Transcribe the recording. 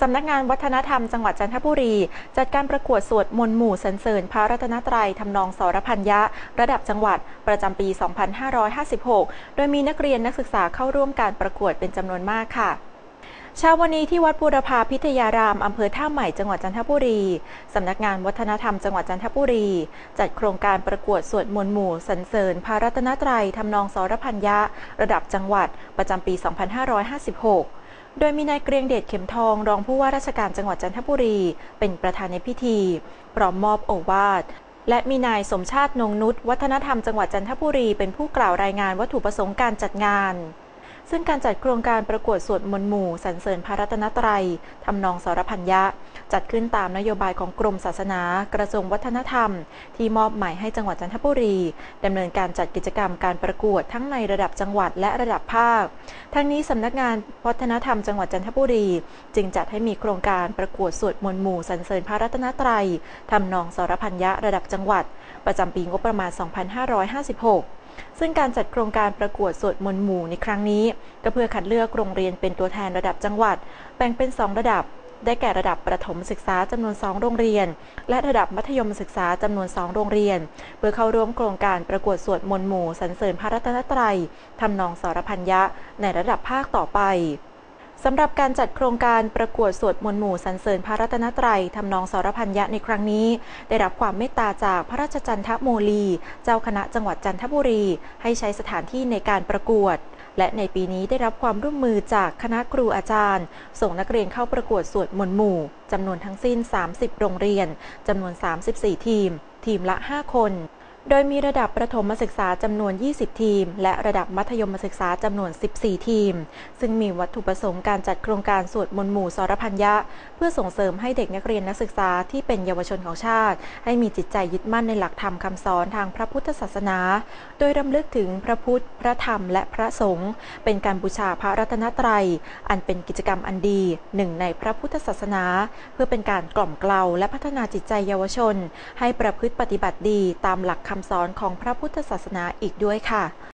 สำนักงานวัฒนธรรมจังหวัดจันทบุรี จัดการประกวดสวดมนต์หมู่สรรเสริญพระรัตนตรัยทำนองสรพัญญะระดับจังหวัดประจำปี 2556 โดยมีนักเรียนนักศึกษาเข้าร่วมการประกวดเป็นจำนวนมากค่ะเช้าวันนี้ที่วัดบูรพาพิทยาราม อำเภอท่าใหม่จังหวัดจันทบุรี สำนักงานวัฒนธรรมจังหวัดจันทบุรี จัดโครงการประกวดสวดมนต์หมู่สรรเสริญพระรัตนตรัยทำนองสรพัญญะระดับจังหวัดประจำปี 2556 โดยมีนายเกรียงเดชเข็มทองรองผู้ว่าราชการจังหวัดจันทบุรี เป็นประธานในพิธี พร้อมมอบโอวาทและมีนายสมชาตินงนุษวัฒนธรรมจังหวัดจันทบุรีเป็นผู้กล่าวรายงานวัตถุประสงค์การจัดงาน ซึ่งการจัดโครงการประกวดสวดมนต์หมู่สรรเสริญพระรัตนตรัยทำนองสรพัญญะ จัดขึ้นตามนโยบายของกรมศาสนา กระทรวงวัฒนธรรม ที่มอบหมายให้จังหวัดจันทบุรีดำเนินการจัดกิจกรรมการประกวดทั้งในระดับจังหวัดและระดับภาค ทั้งนี้สำนักงานวัฒนธรรมจังหวัดจันทบุรี จึงจัดให้มีโครงการประกวดสวดมนต์หมู่สรรเสริญพระรัตนตรัยทำนองสรพัญญะระดับจังหวัด ประจำปีงบประมาณ 2556 ซึ่งการจัดโครงการประกวดสวดมนต์หมู่ในครั้งนี้ ก็เพื่อคัดเลือกโรงเรียนเป็นตัวแทนระดับจังหวัด แบ่งเป็น 2 ระดับ ได้แก่ระดับประถมศึกษาจำนวน 2 โรงเรียน และระดับมัธยมศึกษาจำนวน 2 โรงเรียน เพื่อเข้าร่วมโครงการประกวดสวดมนต์หมู่สรรเสริญพระรัตนตรัยทำนองสารพัญญะในระดับภาคต่อไป สำหรับการจัดโครงการประกวดสวดมนต์หมู่สรรเสริญพระรัตนตรัยทำนองสรพัญญะในครั้งนี้ ได้รับความเมตตาจากพระราชจันทโมลี เจ้าคณะจังหวัดจันทบุรี ให้ใช้สถานที่ในการประกวด และในปีนี้ได้รับความร่วมมือจากคณะครูอาจารย์ ส่งนักเรียนเข้าประกวดสวดมนต์หมู่จำนวนทั้งสิ้น 30 โรงเรียนจำนวน 34 ทีม ทีมละ 5 คน โดยมีระดับประถมศึกษาจำนวน 20 ทีม และระดับมัธยมศึกษาจำนวน 14 ทีม ซึ่งมีวัตถุประสงค์การจัดโครงการสวดมนต์หมู่สรพัญญะ เพื่อส่งเสริมให้เด็กนักเรียนนักศึกษาที่เป็นเยาวชนของชาติ ให้มีจิตใจยึดมั่นในหลักธรรมคำสอนทางพระพุทธศาสนา โดยรำลึกถึงพระพุทธ พระธรรม และพระสงฆ์เป็นการบูชาพระรัตนตรัย อันเป็นกิจกรรมอันดีหนึ่งในพระพุทธศาสนา เพื่อเป็นการกล่อมเกลาและพัฒนาจิตใจเยาวชน ให้ประพฤติปฏิบัติดีตามหลักคำสอนของพระพุทธศาสนาอีกด้วยค่ะ